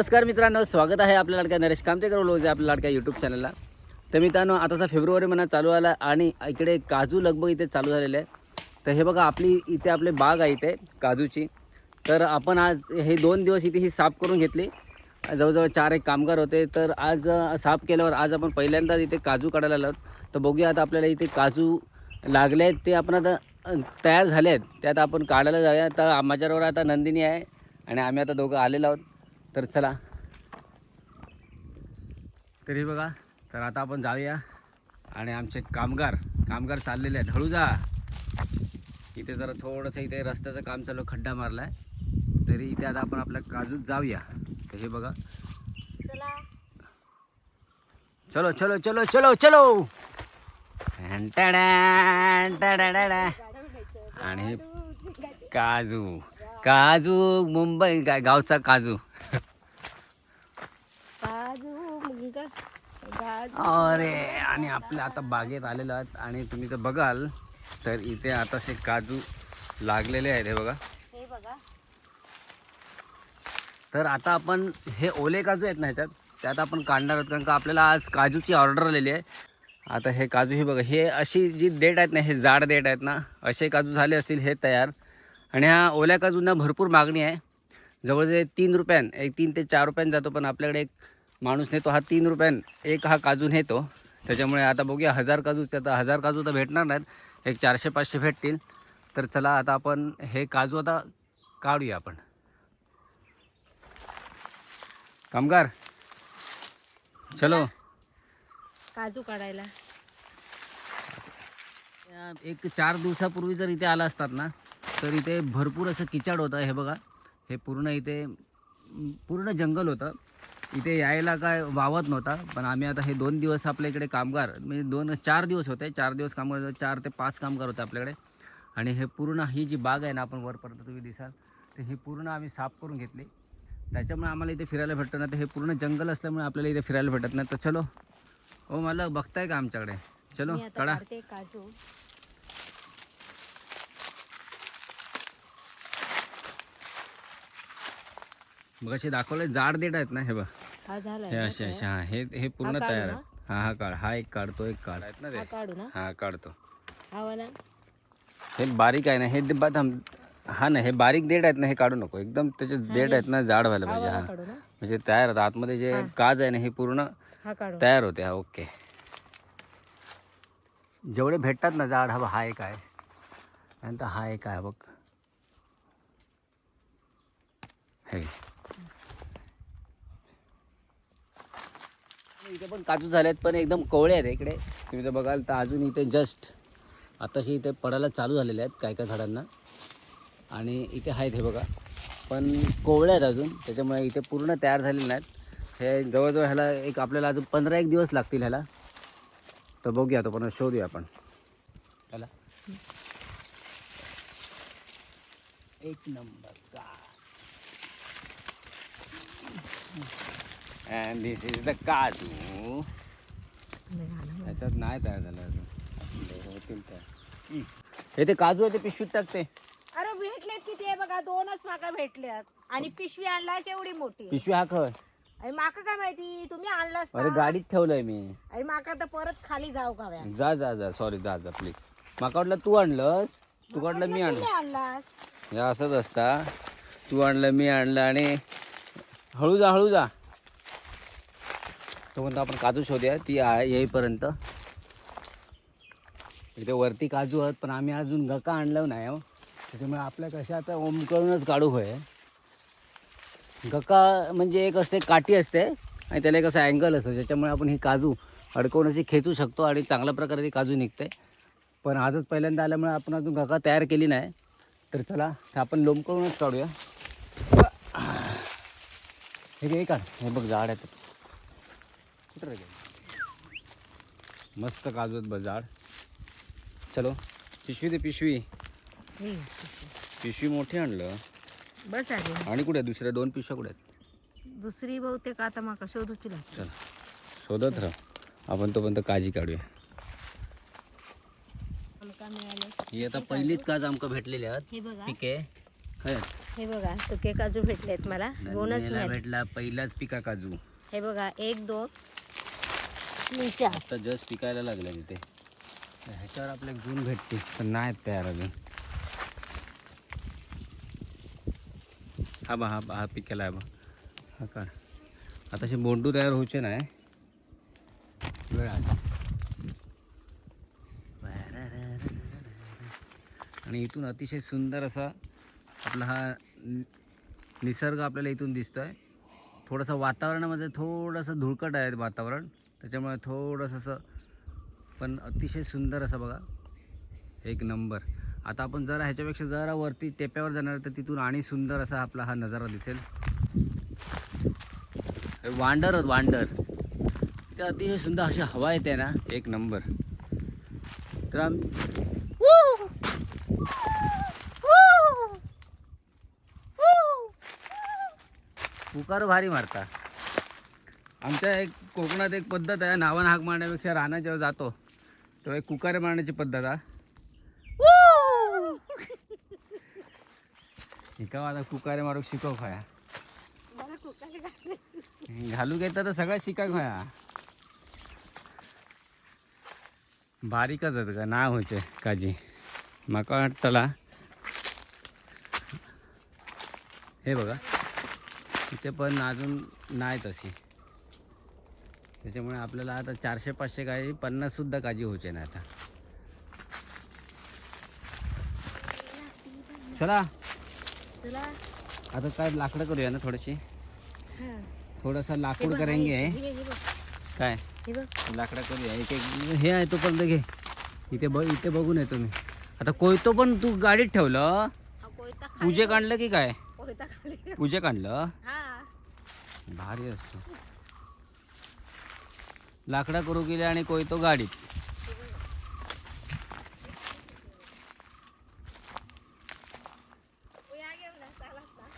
नमस्कार मित्रांनो स्वागत आहे आपल्या लाडक्या नरेश कामतेकर लोजे आपल्या लाडक्या यूट्यूब चॅनलला तर मित्रांनो आताचा फेब्रुवारी महिना चालू आला आणि इकडे काजू लगभग इथे चालू झालेले आहे तर हे बघा आपली इथे आपले बाग आहे इथे काजूची. तर आपण आज हे दोन दिवस इथे ही साफ करून घेतली. जवळजवळ चार एक कामगार होते. तर आज साफ केल्यावर आज आपण पहिल्यांदाच इथे काजू काढायला आलो तर बघूया आता आपल्याला इथे काजू लागले आहेत ते आपण आता तयार झाले आहेत. ते आता आपण काढायला जाऊया. तर माझ्याबरोबर आता नंदिनी आहे आणि आम्ही आता दोघं आलेलो आहोत. तर चला. तरी बघा तर आता आपण जाऊया. आणि आमचे कामगार कामगार चाललेले आहेत. हळू जा. इथे जरा थोडंसं इथे रस्त्याचं काम चालू खड्डा मारला आहे तरी इथे आता आपण आपल्या काजूत जाऊया. तर हे बघा. चलो. चलो चलो चलो चलो. आणि काजू. काजू मुंबई गावचा काजू. काजू मुंगा काजू अरे आणि आपल्या आता बागेत आलेलो आहात आणि तुम्ही जर बघाल तर इथे आताशे काजू लागलेले आहेत हे बघा. हे बघा. तर आता आपण हे ओले काजू आहेत ना ह्याच्यात त्यात आपण काढणार आहोत कारण का आपल्याला आज काजूची ऑर्डर आलेली आहे. आता हे काजू हे बघा हे अशी जी देठ आहेत ना हे जाड देठ आहेत ना असे काजू झाले असतील हे तयार. आणि ह्या ओल्या काजूंना भरपूर मागणी आहे. जवळजवळ तीन रुपयान एक तीन ते चार रुपयान जातो पण आपल्याकडे एक माणूस नेतो हा तीन रुपयान एक हा काजू नेतो. त्याच्यामुळे आता बघूया हजार काजूचे आता हजार काजू तर भेटणार नाहीत. एक चारशे पाचशे भेटतील. तर चला आता आपण हे काजू आता काढूया आपण. कामगार चलो. काजू काढायला. एक चार दिवसापूर्वी जर इथे आला असतात ना तर इथे भरपूर असं किचाड होतं हे बघा. हे पूर्ण इथे पूर्ण जंगल होतं. इथे यायला काय वावत नव्हता पण आम्ही आता हे दोन दिवस आपल्या इकडे कामगार म्हणजे दोन चार दिवस होते चार दिवस कामगार चार ते पाच कामगार होते आपल्याकडे. आणि हे पूर्ण ही जी बाग आहे ना आपण वरपर्यंत तुम्ही दिसाल तर ही पूर्ण आम्ही साफ करून घेतली. त्याच्यामुळे आम्हाला इथे फिरायला भेटतं ना तर हे पूर्ण जंगल असल्यामुळे आपल्याला इथे फिरायला भेटत नाही. तर चलो हो मला बघताय का आमच्याकडे? चलो काढा. काढते काजू मग असे दाखवले जाड देठ आहेत ना हे बघ. हा झाला हे असे असे हा हे हे पूर्ण हा काढू तयार? आहे. हा हा काढ. हा एक काढतो एक काढ. आहेत ना हा ते काढू ना? हा काढतो. हा वाला. हे बारीक आहे ना हे दिब्बा थांब. हा ना हे बारीक देठ आहेत ना हे काढू नको. एकदम त्याचे देठ आहेत ना जाड व्हायला हा पाहिजे. वाला हा. काढू ना? म्हणजे तयार होतं आतमध्ये जे काज आहे ना हे पूर्ण हा काढू. तयार होते. हा ओके. जेवढे भेटतात ना झाड हा बघ, हा एक आहे. नंतर हा एक आहे बघ. हे. इथे पण काजू झालेत पण एकदम कोवळे आहेत इकडे. तुम्ही जर बघाल तर अजून इथे जस्ट आताशी इथे पडायला चालू झालेले आहेत काय काय झाडांना. आणि इथे आहेत हे बघा. पण कोवळे आहेत अजून त्याच्यामुळे इथे पूर्ण तयार झालेले नाहीत. हे जवळजवळ ह्याला एक आपल्याला अजून पंधरा एक दिवस लागतील ह्याला. तर बघूया तो पण शोधूया आपण. ह्याला. एक number. And this is the kaju. ह्याच्यात नाही तयार झालं अजून. होतील तयार हे ते काजू आहे ते पिशवीत टाकते. अरे भेटलेत किती आहे बघा दोनच माका भेटल्यात. आणि पिशवी आणलास एवढी मोठी. पिशवी हा खय अरे माका काय माहिती तुम्ही आणलास अरे गाडीत ठेवलंय मी. अरे माका तर परत खाली जाऊ का व्या? जा जा जा. सॉरी जा जा प्लीज माका वाटलं तू आणलंस. तू वाटलं मी आणलं. तुम्ही आणलास. हे असंच असता. तू आणलं मी आणलं आणि हळू जा हळू जा. तो आपण काजू शोधूया. ती येईपर्यंत इथे वरती काजू आहेत पण आम्ही अजून गका आणलं नाही हो. त्याच्यामुळे आपल्या कशा आता ओमकरूनच काढू होय. गका म्हणजे एक असते काठी असते आणि त्याला एक असं अँगल असतं ज्याच्यामुळे आपण ही काजू अडकवण्याची खेचू शकतो आणि चांगल्या प्रकारे ती काजू निघते. पण आजच पहिल्यांदा आल्यामुळे आपण अजून गका तयार केली नाही. तर चला आपण लोंबकळूनच काढूया. हे हे काढ. हे बघ झाड आहे कुठं रे? मस्त काजू आहेत बघ झाड चलो पिशवी दे पिशवी. पिशवी मोठी आणलं. बस आहे. आणि कुठे? दुसऱ्या दोन पिशव्या कुठे आहेत? दुसरी बहुतेक आता माका शोधूची लागते. चला शोधत राह. आपण तोपर्यंत काळजी काढूया. आमका मिळाले. ही आता पहिलीच काज आमका भेटलेली आहेत. हे बघा. काय हे बघा सुके काजू भेटलेत मला. दोनच नंदिनीला मिळाले. भेटला पहिलाच पिका काजू. हे बघा एक दोन. तीन आता जस्ट पिकायला लागलं तिथे. ह्याच्यावर आपल्या गुण भेटते पण नाहीत तयार अजून. हा बा हा बा हा पिकेला आहे बा. हा का आता असे बोंडू तयार होऊचे नाही. वेळ आहे. आणि इथून अतिशय सुंदर असा आपला हा निसर्ग आपल्याला इथून दिसतोय. थोडंसं वातावरणामध्ये थोडंसं धुळकट आहे वातावरण. त्याच्यामुळे थोडंसं असं पण अतिशय सुंदर असं बघा. एक नंबर. आता आपण जरा ह्याच्यापेक्षा जरा वरती टेप्यावर जाणार तर तिथून आणि सुंदर असा आपला हा नजारा दिसेल. वांडर वांडर. ते अतिशय सुंदर अशी हवा येते ना एक नंबर. तर आम पुकार भारी मारता. आमच्या एक कोकणात एक पद्धत आहे नावानं हाक मारण्यापेक्षा रानात जेव्हा जातो तेव्हा एक कुकारे मारण्याची पद्धत आहे एका आता कुकारे मारूक शिकव खाया. घालू घेता तर सगळं शिका खाया. बारीकच आहेत का? ना व्हायचे काजी. माका वाटतला. हे बघा. इथे पण अजून नाही तशी त्याच्यामुळे आपल्याला आता चारशे पाचशे काजी पन्नास सुद्धा काजी व्हायचे नाही आता. चला. आता काय लाकडं करूया ना थोडीशी? हा. थोडंसं लाकूड करेंगे. काय? हे. लाकडा करूया. एक एक हे आहे तोपर्यंत घे. इथे बघ इथे बघून येतो मी आता कोयतो पण तू गाडीत ठेवलं? पूजे. काढलं की काय. पूजे काढलं भारी असतो. लाकडा करू गेले आणि कोयतो गाडीत.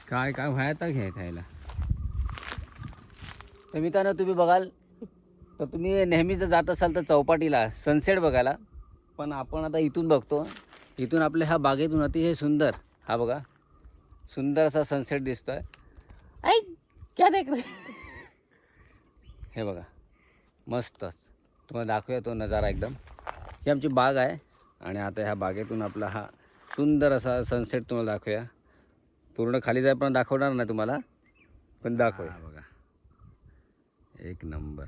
काय काय व्हायता घ्याय खायला. तर मित्रांनो तुम्ही बघाल तर तुम्ही नेहमी जर जात असाल तर चौपाटीला सनसेट बघायला. पण आपण आता इथून बघतो इथून आपल्या ह्या बागेतून अतिशय सुंदर हा बघा सुंदर असा सनसेट दिसतोय. ऐक क्या देख रहे? हो? हे बघा. मस्तच. तुम्हाला दाखवूया तो नजारा एकदम. ही आमची बाग आहे आणि आता ह्या बागेतून आपला हा सुंदर असा सनसेट तुम्हाला दाखवूया. पूर्ण खाली जाईपर्यंत दाखवणार नाही तुम्हाला पण दाखव बघा. एक नंबर.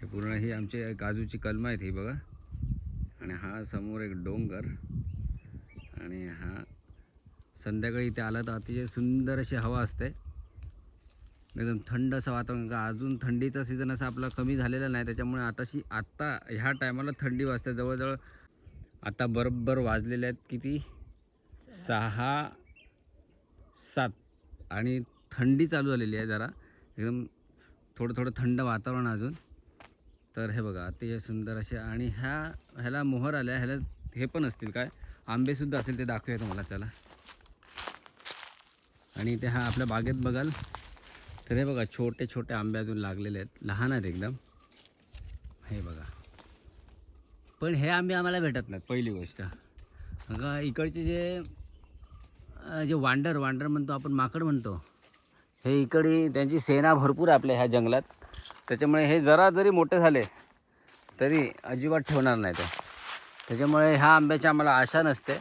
हे पूर्ण ही आमची काजूची कलमं आहेत ही बघा. आणि हा समोर एक डोंगर. आणि हा संध्याकाळी इथे आला तर अतिशय सुंदर अशी हवा असते. एकदम थंड असं वातावरण का अजून थंडीचा सीझन असा आपला कमी झालेला नाही. त्याच्यामुळे आताशी आत्ता ह्या टायमाला थंडी वाजते. जवळजवळ आता बरोबर वाजलेले आहेत किती? सहा सात. आणि थंडी चालू झालेली आहे जरा. एकदम थोडं थोडं थंड वातावरण अजून. तर हे बघा अतिशय सुंदर असे. आणि ह्या ह्याला मोहर आल्या ह्याला हे पण असतील काय? आंबेसुद्धा असेल ते दाखवूया तुम्हाला चला. आणि ते हा आपल्या बागेत बघाल. तर हे बघा छोटे छोटे आंबे अजून लागलेले आहेत. लहान आहेत एकदम. हे बघा. पण हे आंबे आम्हाला भेटत नाहीत पहिली गोष्ट. अगं इकडचे जे जे वांडर वांडर म्हणतो आपण माकड म्हणतो. हे इकडे त्यांची सेना भरपूर आहे आपल्या ह्या जंगलात. त्याच्यामुळे हे जरा जरी मोठे झाले तरी अजिबात ठेवणार नाही ते. त्याच्यामुळे ह्या आंब्याची आम्हाला आशा नसते.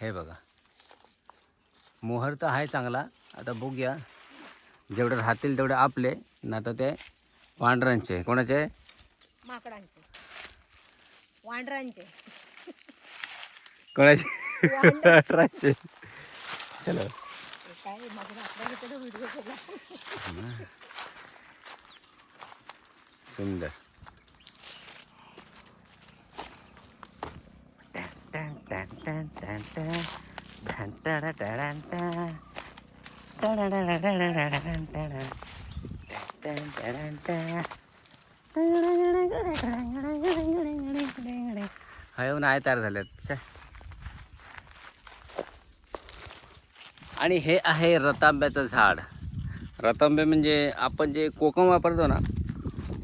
हे बघा. मोहर तर आहे चांगला. आता बघूया. जेवढे राहतील तेवढे आपले ना तर ते वांडरांचे. कोणाचे? माकडांचे. वांडरांचे. कोणाचे? वांडरांचे. चलो. हे काय माझ्या आपल्या व्हिडिओ केला सुंदर. हयो नाही तयार झाल्यात आणि हे आहे रतांब्याचं झाड. रतांबे म्हणजे आपण जे कोकम वापरतो ना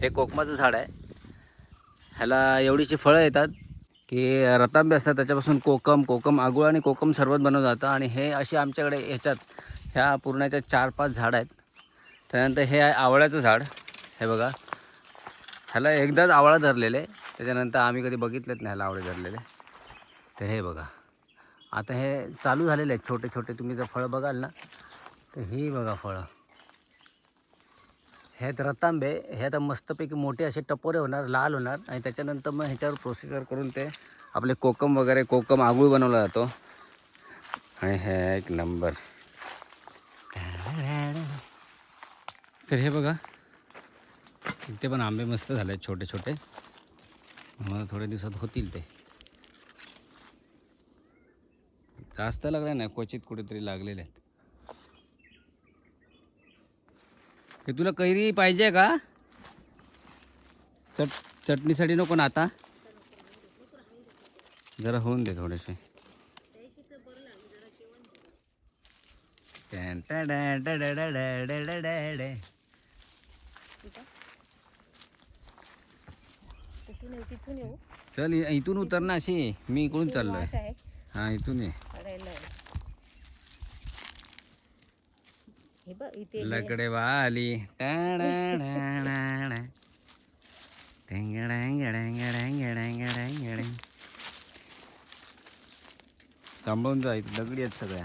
हे कोकमाचं झाड आहे. ह्याला एवढीची फळं येतात की रतांबे असतात त्याच्यापासून कोकम कोकम आगुळ आणि कोकम सरबत बनवलं जातं. आणि हे असे आमच्याकडे ह्याच्यात ह्या पूर्णाच्या चार पाच झाड आहेत. त्यानंतर हे आहे आवळ्याचं झाड. हे बघा. ह्याला एकदाच आवळा धरलेले. त्याच्यानंतर आम्ही कधी बघितलेच नाही ह्याला आवळे धरलेले. तर हे बघा. आता हे चालू झालेले आहेत छोटे छोटे. तुम्ही जर फळं बघाल ना तर ही बघा फळं. हे तर रतांबे. हे आता मस्तपैकी मोठे असे टपोरे होणार लाल होणार. आणि त्याच्यानंतर मग ह्याच्यावर प्रोसिजर करून ते आपले कोकम वगैरे कोकम आगूळ बनवला जातो. आणि हे एक नंबर तर हे बघा. इथे पण आंबे मस्त झाले आहेत छोटे छोटे मला थोड्या दिवसात होतील ते. जास्त लागले नाही क्वचित कुठेतरी लागलेले आहेत. हे तुला कैरी पाहिजे का? चट चटणीसाठी नको ना आता. जरा होऊन दे थोडेसे. टॅन. येऊ तिथून येऊ. चल इथून उतर ना अशी. मी इकडून चाललोय. वाट आहे. हा इथून ये. हे बघ इथे हे- लकडे वाली टाडाडाडाडा. सांभाळून जा इथे दगडी आहेत सगळ्या.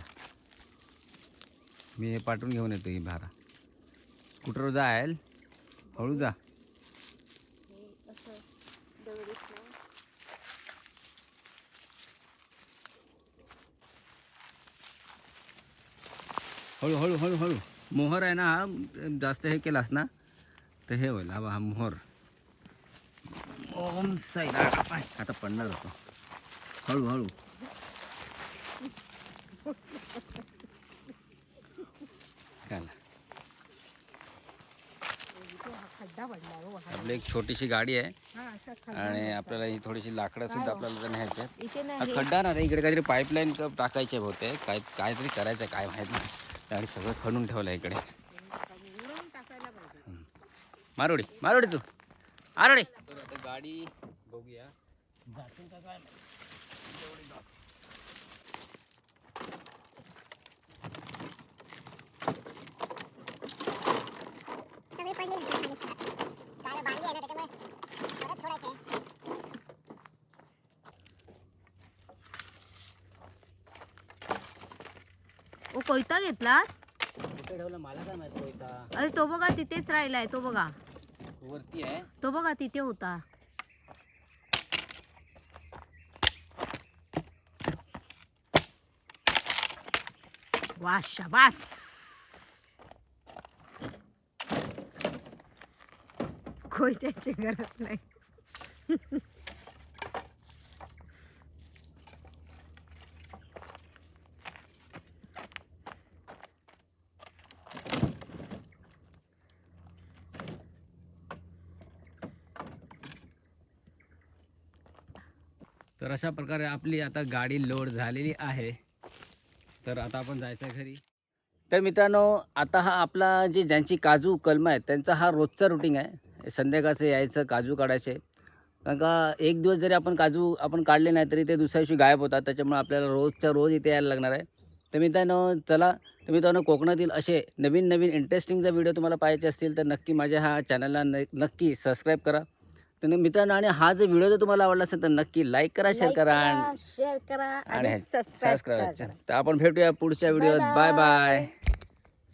मी हे पाठवून घेऊन येतो ही भारा. कुठं जायल हळू जा हे असं दगडीत ना. हळू हळू. मोहर आहे ना हा जास्त हे केलास ना तर हे होईल. हा हा मोहर. ओम साईला आता पडणार होतो. हळू हळू. आपली एक छोटीशी गाडी आहे. आणि आपल्याला ही थोडीशी लाकडं सुद्धा आपल्याला न्यायची आहेत. खड्डा ना इकडे काहीतरी पाईपलाईन टाकायचे होते काय काहीतरी करायचं काय माहीत नाही. आणि सगळं खणून ठेवलं इकडे. मारोडी मारोडी तू. आरोडी. गाडी बघूया. सगळी पडली ना खाली. गाडं बांधली आहे ना त्याच्यामुळे परत सोडायचं आहे. ओ कोयता घेतला कुठे ठेवलं? मला काय माहीत होता अरे तो बघा तिथेच राहिलाय तो बघा. वरती आहे. तो बघा तिथे होता. वा शाबास! कोयत्याची गरज नाही. तर अशा प्रकारे आपली आता गाडी लोड झालेली आहे. तर आता आपण जायचं आहे घरी. तर मित्रांनो आता हा आपला जे ज्यांची काजू कलम आहेत त्यांचा हा रोजचा रुटीन आहे. संध्याकाळचं यायचं काजू काढायचे. कारण का एक दिवस जरी आपण काजू आपण काढले नाही तरी ते दुसऱ्या दिवशी गायब होतात. त्याच्यामुळे आपल्याला रोजच्या रोज इथे यायला लागणार आहे. तर मित्रांनो चला तर मित्रांनो कोकणातील असे नवीन नवीन इंटरेस्टिंग जर व्हिडिओ तुम्हाला पाहायचे असतील तर नक्की माझ्या ह्या चॅनलला न नक्की सबस्क्राईब करा. तर मित्रांनो आणि हा जर व्हिडिओ जर तुम्हाला आवडला असेल तर नक्की लाईक करा शेअर करा आणि शेअर करा आणि सबस्क्राईब करा. तर आपण भेटूया पुढच्या व्हिडिओत. Bye bye